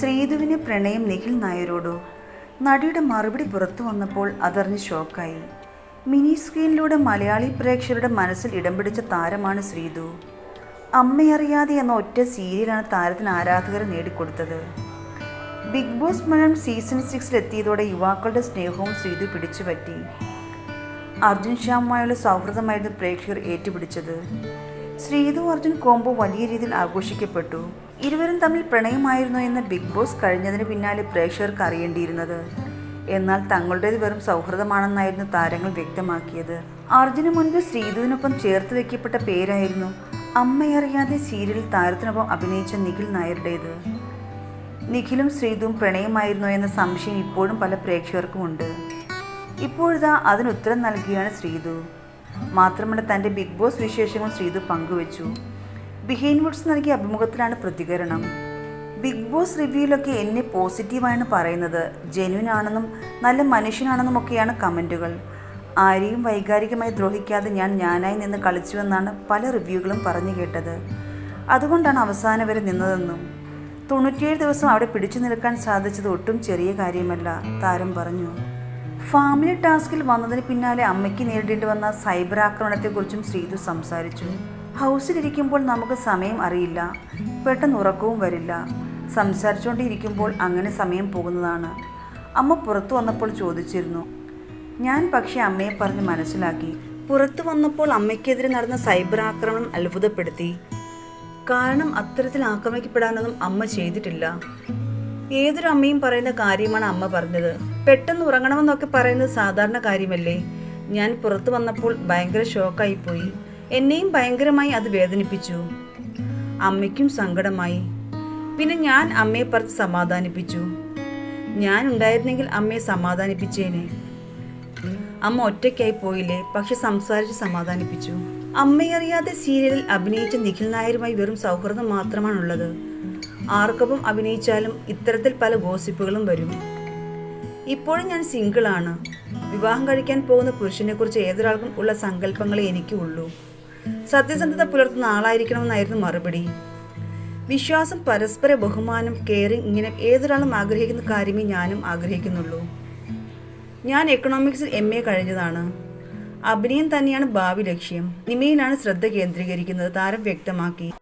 ശ്രീധുവിന് പ്രണയം നിഖിൽ നായരോടോ? നടിയുടെ മറുപടി പുറത്തു വന്നപ്പോൾ അതറിഞ്ഞ് ഷോക്കായി. മിനി സ്ക്രീനിലൂടെ മലയാളി പ്രേക്ഷകരുടെ മനസ്സിൽ ഇടം പിടിച്ച താരമാണ് ശ്രീധു. അമ്മയറിയാതെ എന്ന ഒറ്റ സീരിയലാണ് താരത്തിന് ആരാധകരെ നേടിക്കൊടുത്തത്. ബിഗ് ബോസ് മലയാളം സീസൺ സിക്സിലെത്തിയതോടെ യുവാക്കളുടെ സ്നേഹവും ശ്രീധു പിടിച്ചുപറ്റി. അർജുൻ ശ്യാമുമായുള്ള സൗഹൃദമായിരുന്നു പ്രേക്ഷകർ ഏറ്റുപിടിച്ചത്. ശ്രീധു അർജുൻ കോംബോ വലിയ രീതിയിൽ ആഘോഷിക്കപ്പെട്ടു. ഇരുവരും തമ്മിൽ പ്രണയമായിരുന്നു എന്ന ബിഗ് ബോസ് കഴിഞ്ഞതിന് പിന്നാലെ പ്രേക്ഷകർക്ക് അറിയേണ്ടിയിരുന്നത്. എന്നാൽ തങ്ങളുടേത് വെറും സൗഹൃദമാണെന്നായിരുന്നു താരങ്ങൾ വ്യക്തമാക്കിയത്. അർജുന് മുൻപ് ശ്രീധുവിനൊപ്പം ചേർത്ത് വെക്കപ്പെട്ട പേരായിരുന്നു അമ്മയറിയാതെ സീരിയലിൽ താരത്തിനൊപ്പം അഭിനയിച്ച നിഖിൽ നായരുടേത്. നിഖിലും ശ്രീധുവും പ്രണയമായിരുന്നോ എന്ന സംശയം ഇപ്പോഴും പല പ്രേക്ഷകർക്കുമുണ്ട്. ഇപ്പോഴിതാ അതിനുത്തരം നൽകുകയാണ് ശ്രീധു മാത്രമല്ല തന്റെ ബിഗ് ബോസ് വിശേഷങ്ങൾ ശ്രീത് പങ്കുവച്ചു. ബിഹൈൻ വുഡ്സ് നൽകിയ അഭിമുഖത്തിലാണ് പ്രതികരണം. ബിഗ് ബോസ് റിവ്യൂയിലൊക്കെ എന്നെ പോസിറ്റീവായാണ് പറയുന്നത് ജെന്യൂൻ ആണെന്നും നല്ല മനുഷ്യനാണെന്നും ഒക്കെയാണ് കമന്റുകൾ. ആരെയും വൈകാരികമായി ദ്രോഹിക്കാതെ ഞാൻ ഞാനായി നിന്ന് കളിച്ചുവെന്നാണ് പല റിവ്യൂകളും പറഞ്ഞു കേട്ടത്. അതുകൊണ്ടാണ് അവസാനം വരെ നിന്നതെന്നും. തൊണ്ണൂറ്റിയേഴ് ദിവസം അവിടെ പിടിച്ചു നിൽക്കാൻ സാധിച്ചത് ഒട്ടും ചെറിയ കാര്യമല്ല താരം പറഞ്ഞു. ഫാമിലി ടാസ്കിൽ വന്നതിന് പിന്നാലെ അമ്മയ്ക്ക് നേരിടേണ്ടി വന്ന സൈബർ ആക്രമണത്തെക്കുറിച്ചും ശ്രീതു സംസാരിച്ചു. ഹൗസിലിരിക്കുമ്പോൾ നമുക്ക് സമയം അറിയില്ല. പെട്ടെന്ന് ഉറക്കവും വരില്ല. സംസാരിച്ചുകൊണ്ടിരിക്കുമ്പോൾ അങ്ങനെ സമയം പോകുന്നതാണ്. അമ്മ പുറത്തു വന്നപ്പോൾ ചോദിച്ചിരുന്നു. ഞാൻ പക്ഷേ അമ്മയെ പറഞ്ഞ് മനസ്സിലാക്കി. പുറത്തു വന്നപ്പോൾ അമ്മയ്ക്കെതിരെ നടന്ന സൈബർ ആക്രമണം അത്ഭുതപ്പെടുത്തി. കാരണം അത്തരത്തിൽ ആക്രമിക്കപ്പെടാനൊന്നും അമ്മ ചെയ്തിട്ടില്ല. ഏതൊരു അമ്മയും പറയുന്ന കാര്യമാണ് അമ്മ പറഞ്ഞത്. പെട്ടെന്ന് ഉറങ്ങണമെന്നൊക്കെ പറയുന്നത് സാധാരണ കാര്യമല്ലേ? ഞാൻ പുറത്തു വന്നപ്പോൾ ഭയങ്കര ഷോക്കായി പോയി എന്നെയും ഭയങ്കരമായി അത് വേദനിപ്പിച്ചു. അമ്മയ്ക്കും സങ്കടമായി. പിന്നെ ഞാൻ അമ്മയെ പറഞ്ഞ് സമാധാനിപ്പിച്ചു. ഞാൻ ഉണ്ടായിരുന്നെങ്കിൽ അമ്മയെ സമാധാനിപ്പിച്ചേനെ. അമ്മ ഒറ്റയ്ക്കായി പോയില്ലേ? പക്ഷെ സംസാരിച്ച് സമാധാനിപ്പിച്ചു. അമ്മയറിയാതെ സീരിയലിൽ അഭിനയിച്ച നിഖിൽ നായരുമായി വെറും സൗഹൃദം മാത്രമാണുള്ളത്. ആർക്കൊപ്പം അഭിനയിച്ചാലും ഇത്തരത്തിൽ പല ഗോസിപ്പുകളും വരും. ഇപ്പോഴും ഞാൻ സിംഗിളാണ്. വിവാഹം കഴിക്കാൻ പോകുന്ന പുരുഷനെക്കുറിച്ച് ഏതൊരാൾക്കും ഉള്ള സങ്കല്പങ്ങളെ എനിക്കും ഉള്ളൂ സത്യസന്ധത പുലർത്തുന്ന ആളായിരിക്കണമെന്നായിരുന്നു മറുപടി. വിശ്വാസം പരസ്പര ബഹുമാനം കെയറിങ് ഇങ്ങനെ ഏതൊരാളും ആഗ്രഹിക്കുന്ന കാര്യമേ ഞാനും ആഗ്രഹിക്കുന്നുള്ളൂ. ഞാൻ എക്കണോമിക്സിൽ എം എ കഴിഞ്ഞതാണ്. അഭിനയം തന്നെയാണ് ഭാവി ലക്ഷ്യം. നിമയിലാണ് ശ്രദ്ധ കേന്ദ്രീകരിക്കുന്നത് താരം വ്യക്തമാക്കി.